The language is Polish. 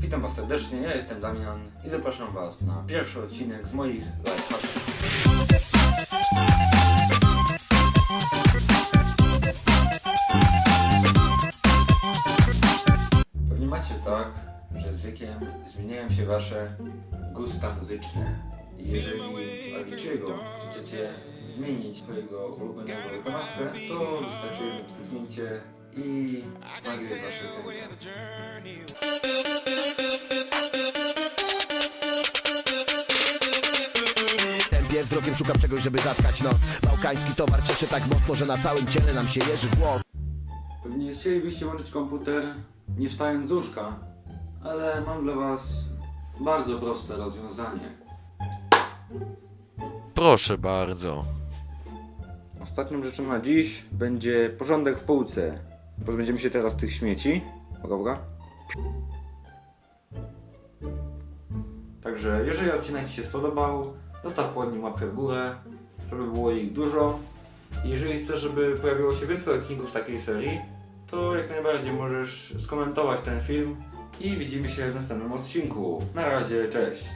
Witam Was serdecznie, ja jestem Damian i zapraszam Was na pierwszy odcinek z moich lifehacków. Pewnie macie tak, że z wiekiem zmieniają się Wasze gusta muzyczne. I jeżeli Alichiego chcecie zmienić swojego ulubionego wykonawcę, to wystarczy kliknięcie i nagrywa Wasze Tempie wzrokiem szukam czegoś, żeby zatkać nos Bałkański towar cieszy tak mocno, że na całym ciele nam się jeży włos Pewnie chcielibyście włączyć komputer nie wstając z łóżka, ale mam dla Was bardzo proste rozwiązanie. Proszę bardzo. Ostatnią rzeczą na dziś będzie porządek w półce. Pozbędziemy się teraz tych śmieci. Uwaga, uwaga. Także jeżeli odcinek Ci się spodobał, zostaw pod nim łapkę w górę, żeby było ich dużo. Jeżeli chcesz, żeby pojawiło się więcej odcinków z takiej serii, to jak najbardziej możesz skomentować ten film i widzimy się w następnym odcinku. Na razie, cześć!